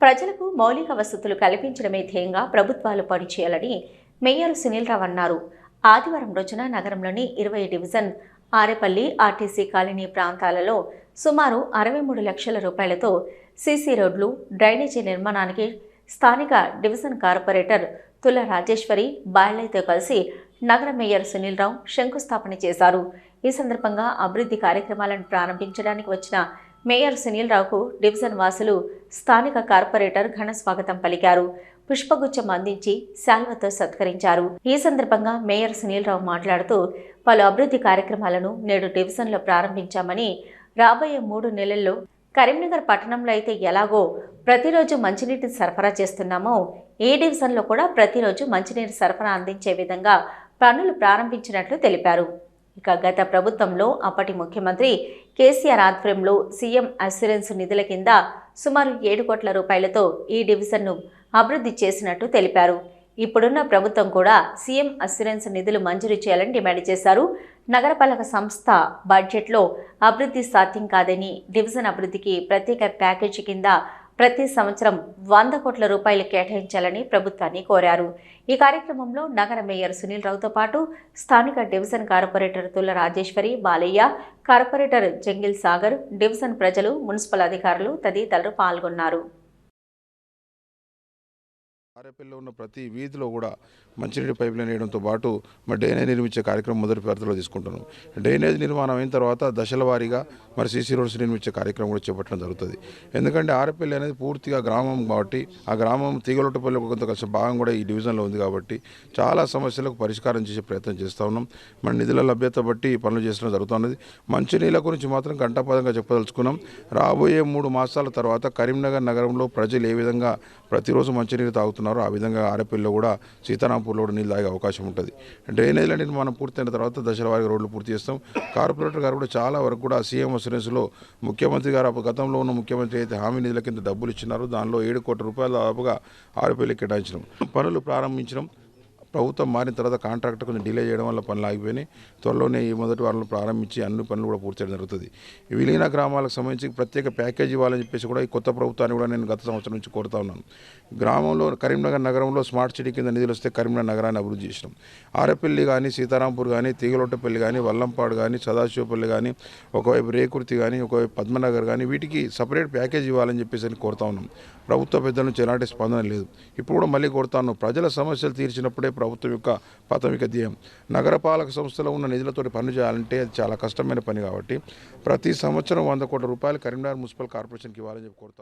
ప్రజలకు మౌలిక వసతులు కల్పించడమే ధ్యేయంగా ప్రభుత్వాలు పనిచేయాలని మేయర్ సునీల్ రావు అన్నారు. ఆదివారం రోజున నగరంలోని ఇరవై డివిజన్ ఆరేపల్లి ఆర్టీసీ కాలనీ ప్రాంతాలలో సుమారు అరవై మూడు లక్షల రూపాయలతో సీసీ రోడ్లు డ్రైనేజీ నిర్మాణానికి స్థానిక డివిజన్ కార్పొరేటర్ తుల రాజేశ్వరి బాళ్ళయ్యతో కలిసి నగర మేయర్ సునీల్ రావు శంకుస్థాపన చేశారు. ఈ సందర్భంగా అభివృద్ధి కార్యక్రమాలను ప్రారంభించడానికి వచ్చిన మేయర్ సునీల్ రావుకు డివిజన్ వాసులు స్థానిక కార్పొరేటర్ ఘన స్వాగతం పలికారు. పుష్పగుచ్చం అందించి శాల్వతో సత్కరించారు. ఈ సందర్భంగా మేయర్ సునీల్ రావు మాట్లాడుతూ పలు అభివృద్ధి కార్యక్రమాలను నేడు డివిజన్లో ప్రారంభించామని రాబోయే మూడు నెలల్లో కరీంనగర్ పట్టణంలో అయితే ఎలాగో ప్రతిరోజు మంచినీటిని సరఫరా చేస్తున్నామో ఏ డివిజన్లో కూడా ప్రతిరోజు మంచినీటి సరఫరా అందించే విధంగా పనులు ప్రారంభించినట్లు తెలిపారు. ఇక గత ప్రభుత్వంలో అప్పటి ముఖ్యమంత్రి కేసీఆర్ ఆధ్వర్యంలో సీఎం అస్యూరెన్స్ నిధుల కింద సుమారు ఏడు కోట్ల రూపాయలతో ఈ డివిజన్ను అభివృద్ధి చేసినట్టు తెలిపారు. ఇప్పుడున్న ప్రభుత్వం కూడా సీఎం అస్యూరెన్స్ నిధులు మంజూరు చేయాలని డిమాండ్ చేశారు. నగరపాలక సంస్థ బడ్జెట్లో అభివృద్ధి సాధ్యం కాదని డివిజన్ అభివృద్ధికి ప్రత్యేక ప్యాకేజీ కింద ప్రతి సంవత్సరం వంద కోట్ల రూపాయలు కేటాయించాలని ప్రభుత్వాన్ని కోరారు. ఈ కార్యక్రమంలో నగర మేయర్ సునీల్ రావుతో పాటు స్థానిక division corporator Tula Rajeshwari Balayya corporator Jangil Sagar division ప్రజలు మున్సిపల్ అధికారులు తదితరులు పాల్గొన్నారు. ఆరేపల్లిలో ఉన్న ప్రతి వీధిలో కూడా మంచినీటి పైప్ లైన్ వేయడంతో పాటు మరి డ్రైనేజ్ నిర్మించే కార్యక్రమం మొదటి పరిధిలో తీసుకుంటున్నాం. డ్రైనేజ్ నిర్మాణం అయిన తర్వాత దశల వారీగా మరి సీసీ రోడ్స్ నిర్మించే కార్యక్రమం కూడా చేపట్టడం జరుగుతుంది. ఎందుకంటే ఆరపల్లి అనేది పూర్తిగా గ్రామం కాబట్టి ఆ గ్రామం తీగలొట్టపల్లి కొంత కొంచెం భాగం కూడా ఈ డివిజన్లో ఉంది కాబట్టి చాలా సమస్యలకు పరిష్కారం చేసే ప్రయత్నం చేస్తూ ఉన్నాం. మన నిధుల లభ్యత బట్టి పనులు చేసడం జరుగుతున్నది మంచినీళ్ళ గురించి మాత్రం గంటాపదంగా చెప్పదలుచుకున్నాం. రాబోయే మూడు మాసాల తర్వాత కరీంనగర్ నగరంలో ప్రజలు ఏ విధంగా ప్రతిరోజు మంచినీరు తాగుతున్నారు ఆ విధంగా ఆరేపల్లిలో కూడా సీతారాంపూర్లో కూడా నీళ్ళు తాగే అవకాశం ఉంటుంది. డ్రైనేజ్ల నిర్మాణం పూర్తయిన తర్వాత దశల వారీగా రోడ్లు పూర్తి చేస్తాం. కార్పొరేటర్ గారు కూడా చాలా వరకు కూడా సీఎం అసూరెన్స్లో ముఖ్యమంత్రి గారు గతంలో ఉన్న ముఖ్యమంత్రి అయితే హామీ నిధుల కింద డబ్బులు ఇచ్చినారు. దానిలో ఏడు కోట్ల రూపాయల దాదాపుగా ఆరుపల్లి కేటాయించడం పనులు ప్రారంభించడం ప్రభుత్వం మారిన తర్వాత కాంట్రాక్ట్ కొంచెం డిలే చేయడం వల్ల పనులు ఆగిపోయినాయి. త్వరలోనే ఈ మొదటి వారంలో ప్రారంభించి అన్ని పనులు కూడా పూర్తి చేయడం జరుగుతుంది. విలీన గ్రామాలకు సంబంధించి ప్రత్యేక ప్యాకేజీ ఇవ్వాలని చెప్పేసి కూడా ఈ కొత్త ప్రభుత్వాన్ని కూడా నేను గత సంవత్సరం నుంచి కోరుతా ఉన్నాను. గ్రామంలో కరీంనగర్ నగరంలో స్మార్ట్ సిటీ కింద నిధులు వస్తే కరీంనగర్ నగరాన్ని అభివృద్ధి చేసినాం. ఆరపల్లి కానీ సీతారాంపూర్ కానీ తీగలొట్టపల్లి కానీ వల్లంపాడు కానీ సదాశివపల్లి కానీ ఒకవైపు రేకుర్తి కానీ ఒకవైపు పద్మనగర్ కానీ వీటికి సపరేట్ ప్యాకేజ్ ఇవ్వాలని చెప్పేసి అని కోరుతా ఉన్నాం. ప్రభుత్వ పెద్దల నుంచి ఎలాంటి స్పందన లేదు. ఇప్పుడు కూడా మళ్ళీ కోరుతా ఉన్నాం. ప్రజల సమస్యలు తీర్చినప్పుడే ప్రభుత్వం యొక్క ప్రాథమిక ధ్యేయం. నగరపాలక సంస్థలో ఉన్న నిధులతోటి పనులు చేయాలంటే అది చాలా కష్టమైన పని కాబట్టి ప్రతి సంవత్సరం వంద కోట్ల రూపాయలు కరీంనగర్ మున్సిపల్ కార్పొరేషన్కి ఇవ్వాలని చెప్పి కోరుతాను